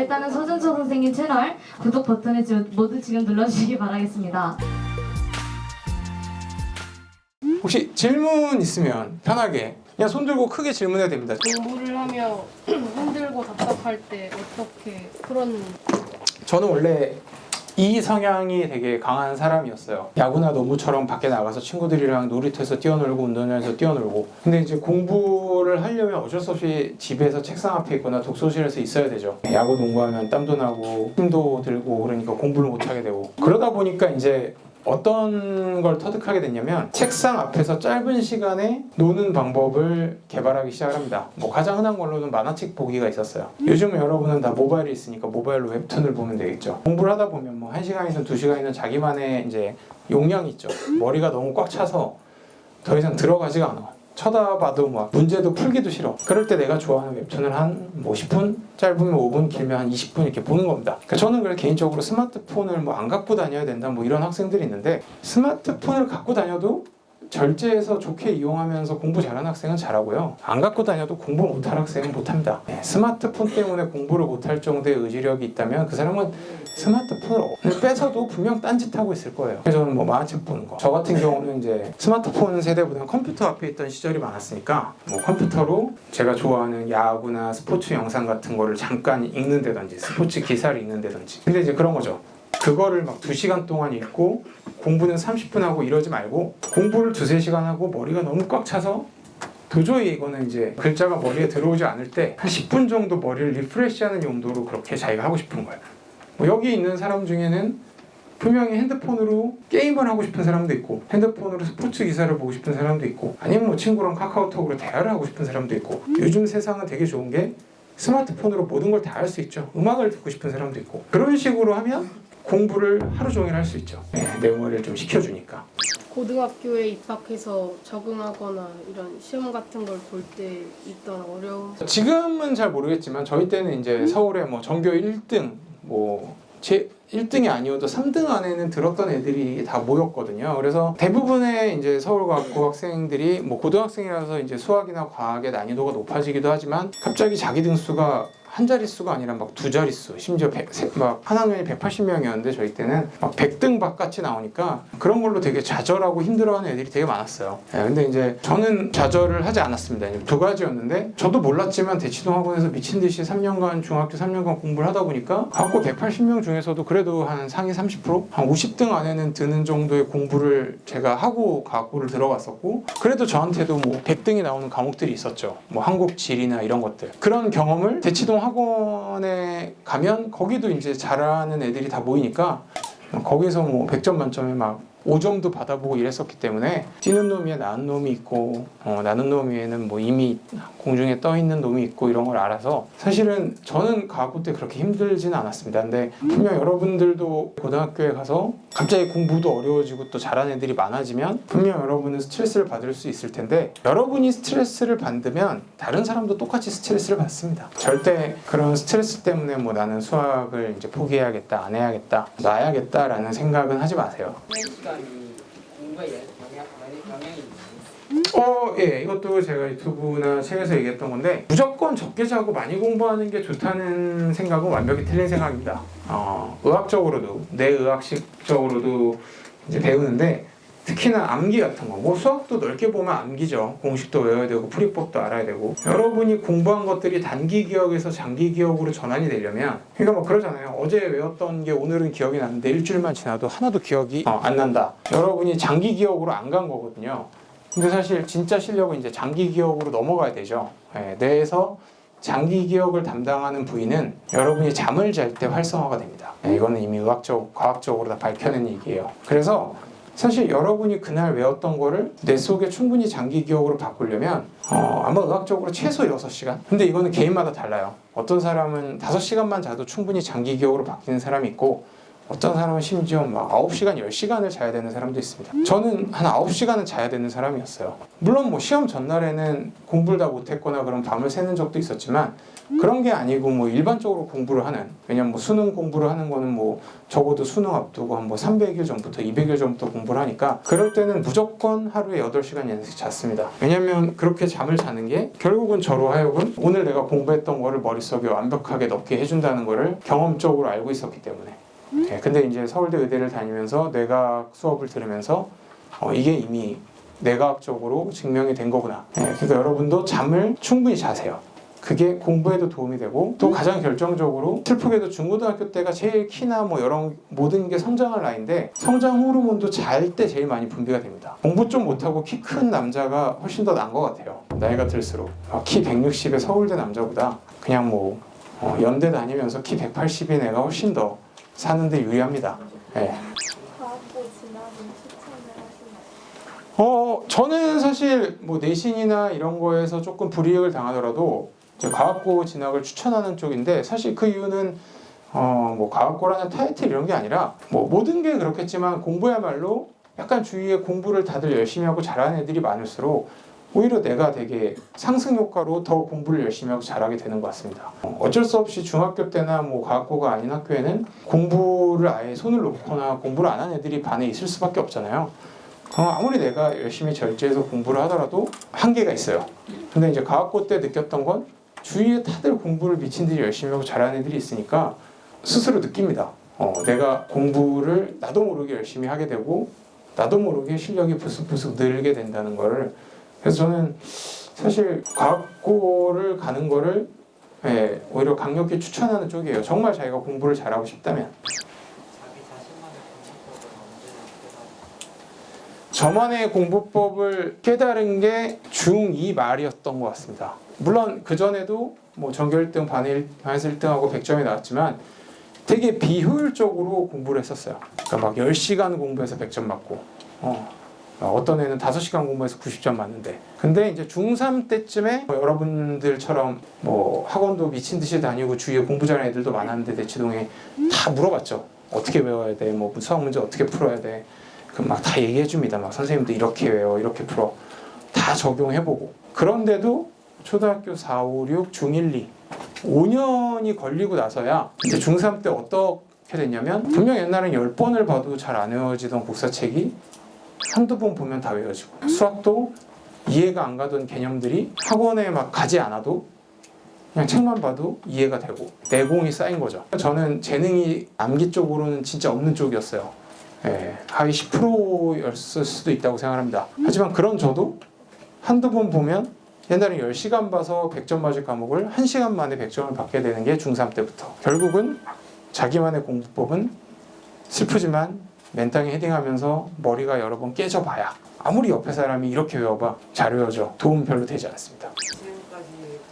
일단은 서준서 선생님 채널 구독 버튼을 지- 모두 지금 눌러주시기 바라겠습니다. 혹시 질문 있으면 편하게 그냥 손 들고 크게 질문해도 됩니다. 공부를 하며 힘들고 답답할 때 어떻게 그런 저는 원래 이 성향이 되게 강한 사람이었어요. 야구나 농구처럼 밖에 나가서 친구들이랑 놀이터에서 뛰어놀고 운동장에서 뛰어놀고. 근데 이제 공부를 하려면 어쩔 수 없이 집에서 책상 앞에 있거나 독서실에서 있어야 되죠. 야구 농구하면 땀도 나고 힘도 들고 그러니까 공부를 못 하게 되고. 그러다 보니까 이제 어떤 걸 터득하게 됐냐면 책상 앞에서 짧은 시간에 노는 방법을 개발하기 시작합니다. 뭐 가장 흔한 걸로는 만화책 보기가 있었어요. 요즘 여러분은 다 모바일이 있으니까 모바일로 웹툰을 보면 되겠죠. 공부를 하다 보면 뭐 1시간이든 2시간이든 자기만의 이제 용량이 있죠. 머리가 너무 꽉 차서 더 이상 들어가지가 않아. 쳐다봐도 막 문제도 풀기도 싫어. 그럴 때 내가 좋아하는 웹툰을 한 뭐 10분, 짧으면 5분, 길면 한 20분 이렇게 보는 겁니다. 그러니까 저는 그래 개인적으로 스마트폰을 뭐 안 갖고 다녀야 된다 뭐 이런 학생들이 있는데 스마트폰을 갖고 다녀도 절제해서 좋게 이용하면서 공부 잘하는 학생은 잘하고요. 안 갖고 다녀도 공부 못할 학생은 못합니다. 네, 스마트폰 때문에 공부를 못할 정도의 의지력이 있다면 그 사람은 스마트폰을 뺏어도 분명 딴짓하고 있을 거예요. 저는 뭐 만화책 보는 거. 저 같은 경우는 이제 스마트폰 세대보다는 컴퓨터 앞에 있던 시절이 많았으니까 뭐 컴퓨터로 제가 좋아하는 야구나 스포츠 영상 같은 거를 잠깐 읽는다든지 스포츠 기사를 읽는다든지. 근데 이제 그런 거죠. 그거를 막 2시간 동안 읽고 공부는 30분 하고 이러지 말고 공부를 두세 시간 하고 머리가 너무 꽉 차서 도저히 이거는 이제 글자가 머리에 들어오지 않을 때 한 10분 정도 머리를 리프레시하는 용도로 그렇게 자기가 하고 싶은 거예요. 뭐 여기 있는 사람 중에는 분명히 핸드폰으로 게임을 하고 싶은 사람도 있고 핸드폰으로 스포츠 기사를 보고 싶은 사람도 있고 아니면 뭐 친구랑 카카오톡으로 대화를 하고 싶은 사람도 있고 요즘 세상은 되게 좋은 게 스마트폰으로 모든 걸 다 할 수 있죠. 음악을 듣고 싶은 사람도 있고 그런 식으로 하면 공부를 하루 종일 할 수 있죠. 네, 내 머리를 좀 식혀주니까. 고등학교에 입학해서 적응하거나 이런 시험 같은 걸 볼 때 있던 어려움 지금은 잘 모르겠지만 저희 때는 이제 서울에 뭐 전교 1등 뭐 제 1등이 아니어도 3등 안에는 들었던 애들이 다 모였거든요. 그래서 대부분의 이제 서울과학고 학생들이 뭐 고등학생이라서 이제 수학이나 과학의 난이도가 높아지기도 하지만 갑자기 자기 등수가 한 자릿수가 아니라 막 두 자릿수, 심지어 백, 세- 막 한 학년이 180명이었는데 저희 때는 막 100등 밖같이 나오니까 그런 걸로 되게 좌절하고 힘들어하는 애들이 되게 많았어요. 예, 근데 이제 저는 좌절을 하지 않았습니다. 두 가지였는데 저도 몰랐지만 대치동 학원에서 미친 듯이 3년간 중학교 3년간 공부를 하다 보니까 학교 180명 중에서도 그래도 한 상위 30%, 한 50등 안에는 드는 정도의 공부를 제가 하고 과학부를 들어갔었고 그래도 저한테도 뭐 100등이 나오는 과목들이 있었죠. 뭐 한국 지리나 이런 것들. 그런 경험을 대치동 학원에 가면 거기도 이제 잘하는 애들이 다 모이니까 거기서 뭐 100점 만점에 막 5점도 받아보고 이랬었기 때문에 뛰는 놈 위에 나는 놈이 있고 어, 나는 놈 위에는 뭐 이미 공중에 떠 있는 놈이 있고 이런 걸 알아서 사실은 저는 과학부 때 그렇게 힘들지는 않았습니다. 근데 분명 여러분들도 고등학교에 가서 갑자기 공부도 어려워지고 또 잘하는 애들이 많아지면 분명 여러분은 스트레스를 받을 수 있을 텐데 여러분이 스트레스를 받으면 다른 사람도 똑같이 스트레스를 받습니다. 절대 그런 스트레스 때문에 뭐 나는 수학을 이제 포기해야겠다, 안 해야겠다, 놔야겠다라는 생각은 하지 마세요. 어, 예, 이것도 제가 유튜브나 책에서 얘기했던 건데 무조건 적게 자고 많이 공부하는 게 좋다는 생각은 완벽히 틀린 생각입니다. 어, 의학적으로도 뇌의학식적으로도 이제 배우는데 특히나 암기 같은 거, 뭐 수학도 넓게 보면 암기죠. 공식도 외워야 되고 풀이법도 알아야 되고 여러분이 공부한 것들이 단기 기억에서 장기 기억으로 전환이 되려면 그러니까 뭐 그러잖아요. 어제 외웠던 게 오늘은 기억이 나는데 일주일만 지나도 하나도 기억이 어, 안 난다. 여러분이 장기 기억으로 안 간 거거든요. 근데 사실 진짜 실력은 이제 장기 기억으로 넘어가야 되죠. 예, 뇌에서 장기 기억을 담당하는 부위는 여러분이 잠을 잘 때 활성화가 됩니다. 예, 이거는 이미 의학적, 과학적으로 다 밝혀낸 얘기예요. 그래서 사실 여러분이 그날 외웠던 거를 뇌 속에 충분히 장기 기억으로 바꾸려면 어, 아마 의학적으로 최소 6시간? 근데 이거는 개인마다 달라요. 어떤 사람은 5시간만 자도 충분히 장기 기억으로 바뀌는 사람이 있고 어떤 사람은 심지어 막 9시간, 10시간을 자야 되는 사람도 있습니다. 저는 한 9시간은 자야 되는 사람이었어요. 물론 뭐 시험 전날에는 공부를 다 못했거나 그런 밤을 새는 적도 있었지만 그런 게 아니고 뭐 일반적으로 공부를 하는 왜냐면 뭐 수능 공부를 하는 거는 뭐 적어도 수능 앞두고 한 뭐 300일 전부터 200일 전부터 공부를 하니까 그럴 때는 무조건 하루에 8시간 이상씩 잤습니다. 왜냐면 그렇게 잠을 자는 게 결국은 저로 하여금 오늘 내가 공부했던 거를 머릿속에 완벽하게 넣게 해준다는 거를 경험적으로 알고 있었기 때문에 네, 근데 이제 서울대 의대를 다니면서 뇌과학 수업을 들으면서 어, 이게 이미 뇌과학적으로 증명이 된 거구나. 네, 그러니까 여러분도 잠을 충분히 자세요. 그게 공부에도 도움이 되고 또 가장 결정적으로 슬프게도 중고등학교 때가 제일 키나 뭐 여러 모든 게 성장할 나이인데 성장 호르몬도 잘 때 제일 많이 분비가 됩니다. 공부 좀 못하고 키 큰 남자가 훨씬 더 나은 것 같아요. 나이가 들수록 어, 키 160의 서울대 남자보다 그냥 뭐 어, 연대 다니면서 키 180인 애가 훨씬 더 사는데 유리합니다. 예. 어, 저는 사실 뭐 내신이나 이런 거에서 조금 불이익을 당하더라도 과학고 진학을 추천하는 쪽인데 사실 그 이유는 어, 뭐 과학고라는 타이틀 이런 게 아니라 뭐 모든 게 그렇겠지만 공부야말로 약간 주위에 공부를 다들 열심히 하고 잘하는 애들이 많을수록 오히려 내가 되게 상승 효과로 더 공부를 열심히 하고 잘하게 되는 것 같습니다. 어, 어쩔 수 없이 중학교 때나 뭐 과학고가 아닌 학교에는 공부를 아예 손을 놓거나 공부를 안 한 애들이 반에 있을 수밖에 없잖아요. 어, 아무리 내가 열심히 절제해서 공부를 하더라도 한계가 있어요. 근데 이제 과학고 때 느꼈던 건 주위에 다들 공부를 미친 듯이 열심히 하고 잘하는 애들이 있으니까 스스로 느낍니다. 어, 내가 공부를 나도 모르게 열심히 하게 되고 나도 모르게 실력이 부스부스 늘게 된다는 거를 그래서 저는 사실 과학고를 가는 거를 예, 오히려 강력히 추천하는 쪽이에요. 정말 자기가 공부를 잘하고 싶다면. 저만의 공부법을 깨달은 게 중2 말이었던 것 같습니다. 물론 그 전에도 뭐 전교 1등, 반에 반에서 1등하고 100점이 나왔지만 되게 비효율적으로 공부를 했었어요. 그러니까 막 10시간 공부해서 100점 맞고 어, 어떤 애는 5시간 공부해서 90점 맞는데 근데 이제 중3 때쯤에 뭐 여러분들처럼 뭐 학원도 미친 듯이 다니고 주위에 공부 잘하는 애들도 많았는데 대치동에 다 물어봤죠. 어떻게 외워야 돼? 뭐 수학 문제 어떻게 풀어야 돼? 그럼 막 다 얘기해 줍니다. 막 선생님도 이렇게 외워, 이렇게 풀어. 다 적용해 보고. 그런데도 초등학교 4, 5, 6, 중1, 2. 5년이 걸리고 나서야 이제 중3 때 어떻게 됐냐면 분명 옛날엔 10번을 봐도 잘 안 외워지던 국사책이 한두 번 보면 다 외워지고 수학도 이해가 안 가던 개념들이 학원에 막 가지 않아도 그냥 책만 봐도 이해가 되고 내공이 쌓인 거죠. 저는 재능이 암기 쪽으로는 진짜 없는 쪽이었어요. 예, 하위 10%였을 수도 있다고 생각합니다. 하지만 그런 저도 한두 번 보면 옛날에 10시간 봐서 100점 맞을 과목을 1시간 만에 100점을 받게 되는 게 중3 때부터. 결국은 자기만의 공부법은 슬프지만 맨땅에 헤딩하면서 머리가 여러 번 깨져봐야 아무리 옆에 사람이 이렇게 외워봐 잘 외워져 도움 별로 되지 않습니다. 지금까지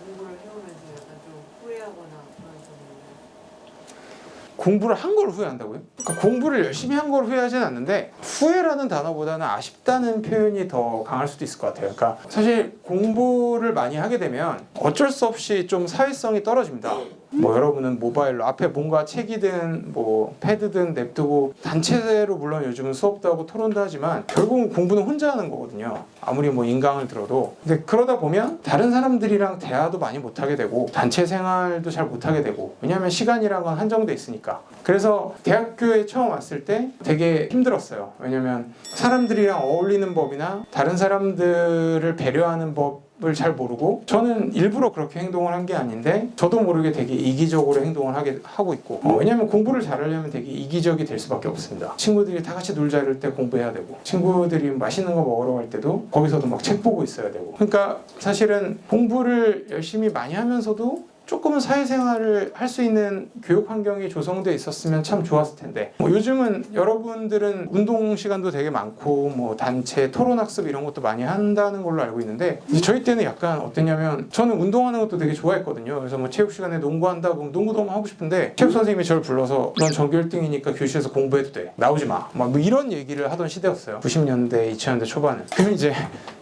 공부를 해오면서 약간 좀 후회하거나 그런 점이 있나요? 공부를 한 걸 후회한다고요? 그러니까 공부를 열심히 한 걸 후회하지는 않는데 후회라는 단어보다는 아쉽다는 표현이 더 강할 수도 있을 것 같아요. 그러니까 사실 공부를 많이 하게 되면 어쩔 수 없이 좀 사회성이 떨어집니다. 뭐 여러분은 모바일로 앞에 뭔가 책이든 뭐 패드든 냅두고 단체로 물론 요즘은 수업도 하고 토론도 하지만 결국은 공부는 혼자 하는 거거든요. 아무리 뭐 인강을 들어도 근데 그러다 보면 다른 사람들이랑 대화도 많이 못 하게 되고 단체 생활도 잘 못 하게 되고 왜냐하면 시간이란 건 한정돼 있으니까 그래서 대학교에 처음 왔을 때 되게 힘들었어요. 왜냐면 사람들이랑 어울리는 법이나 다른 사람들을 배려하는 법 을잘 모르고 저는 일부러 그렇게 행동을 한 게 아닌데 저도 모르게 되게 이기적으로 행동을 하게 하고 있고 어, 왜냐면 공부를 잘하려면 되게 이기적이 될 수밖에 없습니다. 친구들이 다 같이 놀자 이럴 때 공부해야 되고 친구들이 맛있는 거 먹으러 갈 때도 거기서도 막 책 보고 있어야 되고 그러니까 사실은 공부를 열심히 많이 하면서도 조금은 사회생활을 할 수 있는 교육 환경이 조성돼 있었으면 참 좋았을 텐데. 뭐 요즘은 여러분들은 운동 시간도 되게 많고 뭐 단체 토론 학습 이런 것도 많이 한다는 걸로 알고 있는데 저희 때는 약간 어땠냐면 저는 운동하는 것도 되게 좋아했거든요. 그래서 뭐 체육 시간에 농구한다 그럼 농구 너무 하고 싶은데 체육 선생님이 저를 불러서 넌 전교 1등이니까 교실에서 공부해도 돼. 나오지 마막 뭐 이런 얘기를 하던 시대였어요. 90년대 2000년대 초반은. 그럼 이제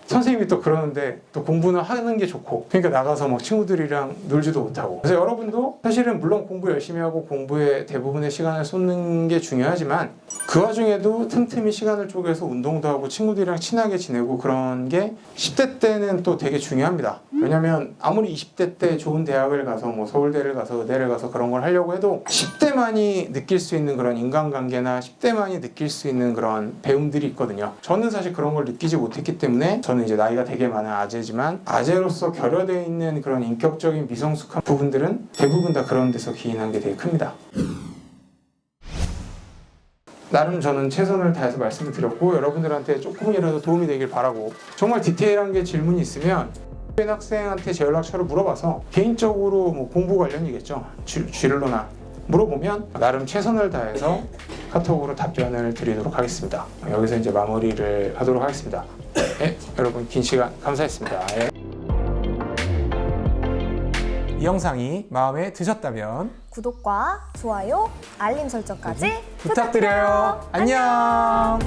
선생님이 또 그러는데 또 공부는 하는 게 좋고 그러니까 나가서 막 친구들이랑 놀지도 못하고. 그래서 여러분도 사실은 물론 공부 열심히 하고 공부에 대부분의 시간을 쏟는 게 중요하지만 그 와중에도 틈틈이 시간을 쪼개서 운동도 하고 친구들이랑 친하게 지내고 그런 게 10대 때는 또 되게 중요합니다. 왜냐면 아무리 20대 때 좋은 대학을 가서 뭐 서울대를 가서 의대를 가서 그런 걸 하려고 해도 10대만이 느낄 수 있는 그런 인간관계나 10대만이 느낄 수 있는 그런 배움들이 있거든요. 저는 사실 그런 걸 느끼지 못했기 때문에 저는 이제 나이가 되게 많은 아재지만 아재로서 결여되어 있는 그런 인격적인 미성숙한 부분들은 대부분 다 그런 데서 기인한 게 되게 큽니다. 나름 저는 최선을 다해서 말씀을 드렸고 여러분들한테 조금이라도 도움이 되길 바라고 정말 디테일한 게 질문이 있으면 학생 학생한테 제 연락처를 물어봐서 개인적으로 뭐 공부 관련이겠죠. 쥐- 쥐를로나 물어보면 나름 최선을 다해서 카톡으로 답변을 드리도록 하겠습니다. 여기서 이제 마무리를 하도록 하겠습니다. 예, 여러분 긴 시간 감사했습니다. 예. 이 영상이 마음에 드셨다면 구독과 좋아요, 알림 설정까지 부탁드려요. 안녕